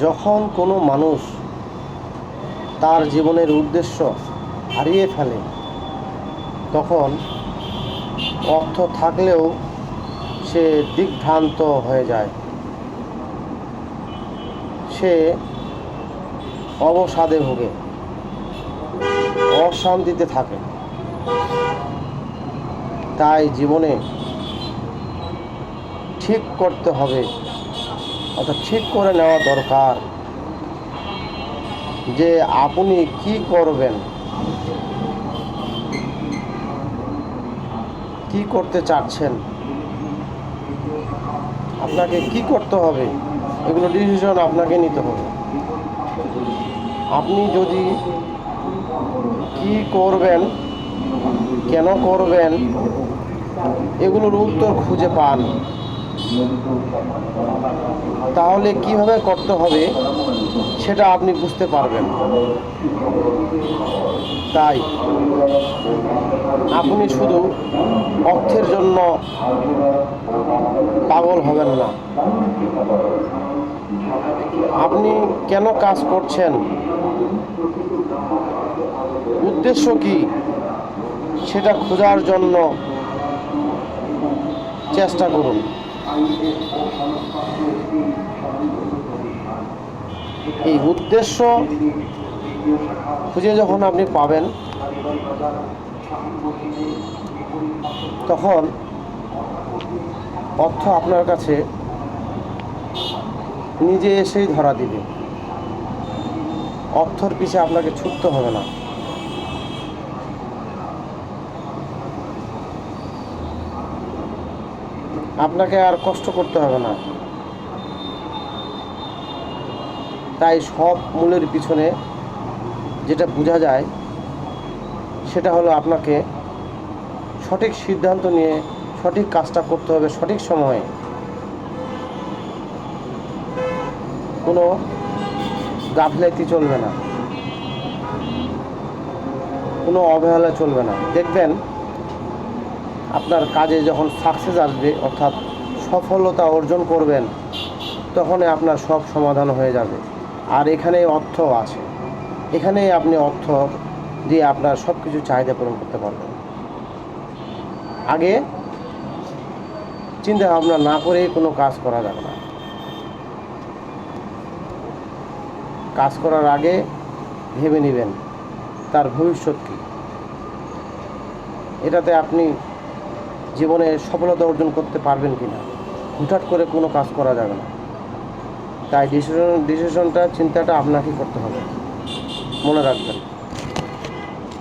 যখন কোনো মানুষ তার জীবনের উদ্দেশ্য হারিয়ে ফেলে, তখন অর্থ থাকলেও সে দিগ্ভ্রান্ত হয়ে যায়। সে অবসাদে ভোগে, অশান্তিতে থাকে। তাই জীবনে ঠিক করতে হবে। অর্থাৎ ঠিক করে নেওয়া দরকার যে আপনি কি করবেন। কি করতে চাচ্ছেন? আপনাকে কি করতে হবে? এগুলো ডিসিশন আপনাকে নিতে হবে। আপনি যদি কি করবেন, কেন করবেন, এগুলোর উত্তর খুঁজে পান। তাহলে কীভাবে করতে হবে সেটা আপনি বুঝতে পারবেন। তাই আপনি শুধু অর্থের জন্য পাগল হবেন না। আপনি কেন কাজ করছেন? উদ্দেশ্য কি? সেটা খোঁজার জন্য চেষ্টা করুন। এই উদ্দেশ্য খুঁজে যখন আপনি পাবেন, তখন অর্থ আপনার কাছে নিজে এসেই ধরা দিবে। অর্থর পিছে আপনাকে ছুটতে হবে না। আপনাকে আর কষ্ট করতে হবে না। তাই সব মূলের পিছনে যেটা বোঝা যায়, সেটা হলো আপনাকে সঠিক সিদ্ধান্ত নিয়ে সঠিক কাজটা করতে হবে সঠিক সময়ে। কোনো গাফিলাতি চলবে না। কোনো অবহেলা চলবে না। দেখবেন আপনার কাজে যখন সাকসেস আসবে, অর্থাৎ সফলতা অর্জন করবেন, তখনই আপনার সব সমাধান হয়ে যাবে। আর এখানে অর্থ আছে। এখানেই আপনি অর্থ দিয়ে আপনার সব কিছু চাহিদা পূরণ করতে পারবেন। আগে চিন্তা ভাবনা না করেই কোনো কাজ করা যাবে না। কাজ করার আগে ভেবে নেবেন, তার ভবিষ্যৎ কী? এটাতে আপনি জীবনে সফলতা অর্জন করতে পারবেন কি না হুটহাট করে কোনো কাজ করা যাবে না। তাই ডিসিশন ডিসিশনটা চিন্তাটা আপনাকেই করতে হবে। মনে রাখবেন।